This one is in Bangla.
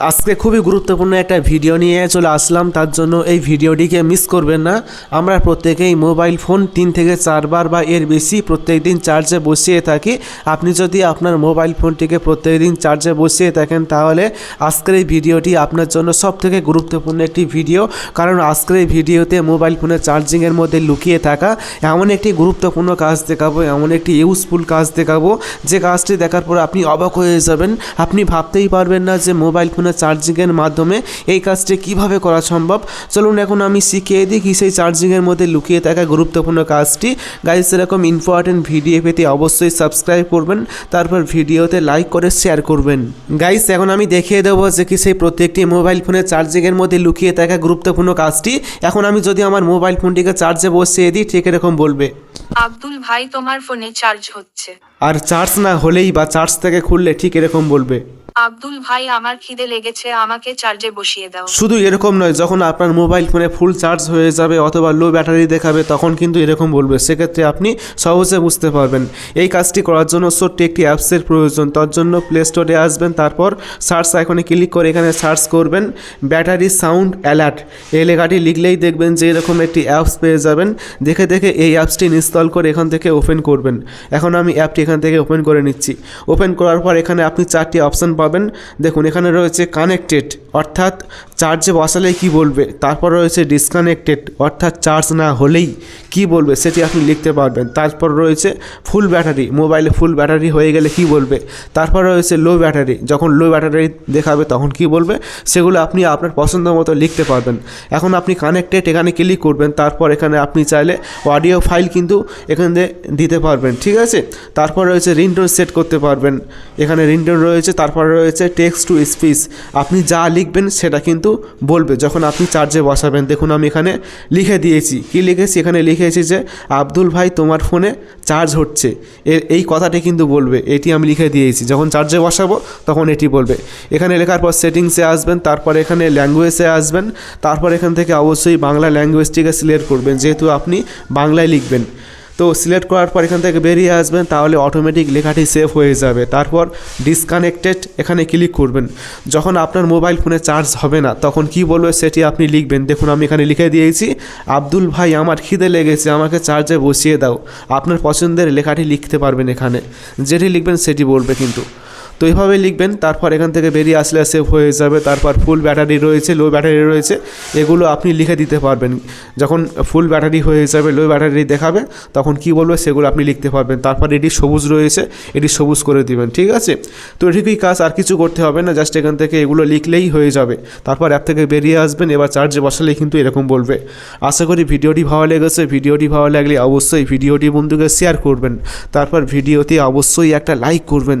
আজকে খুবই গুরুত্বপূর্ণ একটা ভিডিও নিয়ে চলে আসলাম। তার জন্য এই ভিডিওটিকে মিস করবেন না। আমরা প্রত্যেকেই মোবাইল ফোন তিন থেকে চারবার বা এর বেশি প্রত্যেক দিন চার্জে বসিয়ে থাকি। আপনি যদি আপনার মোবাইল ফোনটিকে প্রত্যেক দিন চার্জে বসিয়ে থাকেন, তাহলে আজকের এই ভিডিওটি আপনার জন্য সব থেকে গুরুত্বপূর্ণ একটি ভিডিও কারণ আজকের এই ভিডিওতে মোবাইল ফোনের চার্জিংয়ের মধ্যে লুকিয়ে থাকা এমন একটি গুরুত্বপূর্ণ কাজ দেখাবো, এমন একটি ইউজফুল কাজ দেখাবো। যে কাজটি দেখার পর আপনি অবাক হয়ে যাবেন। আপনি ভাবতেই পারবেন না যে মোবাইল ফোনের চার্জিংয়ের মাধ্যমে এই কাজটি কীভাবে করা সম্ভব? চলুন এখন আমি শিখিয়ে দিই কি সেই চার্জিংয়ের মধ্যে লুকিয়ে থাকা গুরুত্বপূর্ণ কাজটি। গাইস এরকম ইম্পর্টেন্ট ভিডিও পেতে অবশ্যই সাবস্ক্রাইব করবেন তারপর ভিডিওতে লাইক করে শেয়ার করবেন। গাইস এখন আমি দেখিয়ে দেবো যে কি সেই প্রত্যেকটি মোবাইল ফোনের চার্জিংয়ের মধ্যে লুকিয়ে থাকা গুরুত্বপূর্ণ কাজটি। এখন আমি যদি আমার মোবাইল ফোনটিকে চার্জে বসিয়ে দিই ঠিক এরকম বলবে। আব্দুল ভাই তোমার ফোনে চার্জ হচ্ছে। আর চার্জ না হলেই বা চার্জ থেকে খুললে ঠিক এরকম বলবে। আব্দুল ভাই, আমার খিদে লেগেছে, আমাকে চার্জে বসিয়ে দাও। শুধু এরকম নয়, যখন আপনার মোবাইল ফোনে ফুল চার্জ হয়ে যাবে অথবা লো ব্যাটারি দেখাবে, তখন কিন্তু এরকম বলবে। সেক্ষেত্রে আপনি সহজে বুঝতে পারবেন। এই কাজটি করার জন্য ছোট্ট একটি অ্যাপসের প্রয়োজন। তার জন্য প্লে স্টোরে আসবেন, তারপর সার্চ আইকনে ক্লিক করে এখানে সার্চ করবেন ব্যাটারি সাউন্ড অ্যালার্ট এই লেখাটি লিখলেই দেখবেন যে এরকম একটি অ্যাপস পেয়ে যাবেন। দেখে দেখে এই অ্যাপসটি ইনস্টল করে এখান থেকে ওপেন করবেন। এখন আমি অ্যাপটি এখান থেকে ওপেন করে নিচ্ছি। ওপেন করার পর এখানে আপনি চারটি অপশান পাবেন। দেখুন, এখানে রয়েছে কানেক্টেড অর্থাৎ চার্জে বসালে কি বলবে? তারপর রয়েছে ডিসকানেক্টেড অর্থাৎ চার্জ না হলেই কি বলবে? সেটি আপনি লিখতে পারবেন। তারপর রয়েছে ফুল ব্যাটারি মোবাইলে ফুল ব্যাটারি হয়ে গেলে কি বলবে? তারপর রয়েছে লো ব্যাটারি যখন লো ব্যাটারি দেখাবে তখন কি বলবে? সেগুলো আপনি আপনার পছন্দ মতো লিখতে পারবেন। এখন আপনি কানেক্টেড এখানে ক্লিক করবেন, তারপর এখানে আপনি চাইলে অডিও ফাইল কিন্তু এখানে দিতে পারবেন, ঠিক আছে? তারপর রয়েছে রিংটোন সেট করতে পারবেন। এখানে রিংটোন রয়েছে, তারপর রয়েছে টেক্সট টু স্পিচ আপনি যা লিখবেন সেটা কিন্তু বলবে। যখন আপনি চার্জে বসাবেন, দেখুন আমি এখানে লিখে দিয়েছি। কি লিখেছি? এখানে লিখেছি যে, আব্দুল ভাই, তোমার ফোনে চার্জ হচ্ছে। এই কথাটি কিন্তু বলবে। এটি আমি লিখে দিয়েছি। যখন চার্জে বসাবো, তখন এটি বলবে। এখানে লেখার পর সেটিংসে আসবেন, তারপর এখানে ল্যাঙ্গুয়েজে আসবেন। তারপর এখান থেকে অবশ্যই বাংলা ল্যাঙ্গুয়েজটিকে সিলেক্ট করবেন। যেহেতু আপনি বাংলায় লিখবেন। তো সিলেক্ট করার পর এখান থেকে বেরিয়ে আসবেন, তাহলে অটোমেটিক লেখাটি সেভ হয়ে যাবে। তারপর ডিসকানেক্টেড এখানে ক্লিক করবেন। যখন আপনার মোবাইল ফোনে চার্জ হবে না, তখন কি বলবে সেটি আপনি লিখবেন। দেখুন, আমি এখানে লিখে দিয়েছি, আব্দুল ভাই, আমার খিদে লেগেছে, আমাকে চার্জে বসিয়ে দাও। আপনার পছন্দের লেখাটি লিখতে পারবেন এখানে। যেটি লিখবেন সেটি বলবে কিন্তু। তো এইভাবে লিখবেন, তারপর এখান থেকে বেরিয়ে আসলে সেভ হয়ে যাবে, তারপর ফুল ব্যাটারি রয়েছে লো ব্যাটারি রয়েছে, এগুলো আপনি লিখে দিতে পারবেন। যখন ফুল ব্যাটারি হয়ে যাবে লো ব্যাটারি দেখাবে, তখন কি বলবে সেগুলো আপনি লিখতে পারবেন। তারপর এটি সবুজ রয়েছে, এটি সবুজ করে দিবেন, ঠিক আছে? তো এটিকেই কাজ আর কিছু করতে হবে না জাস্ট এখান থেকে এগুলো লিখলেই হয়ে যাবে। তারপর অ্যাপ থেকে বেরিয়ে আসবেন, এবার চার্জে বসালে কিন্তু এরকম বলবে। আশা করি ভিডিওটি ভালো লেগেছে। ভিডিওটি ভালো লাগলে অবশ্যই ভিডিওটি বন্ধুকে শেয়ার করবেন। তারপর ভিডিওতে অবশ্যই একটা লাইক করবেন।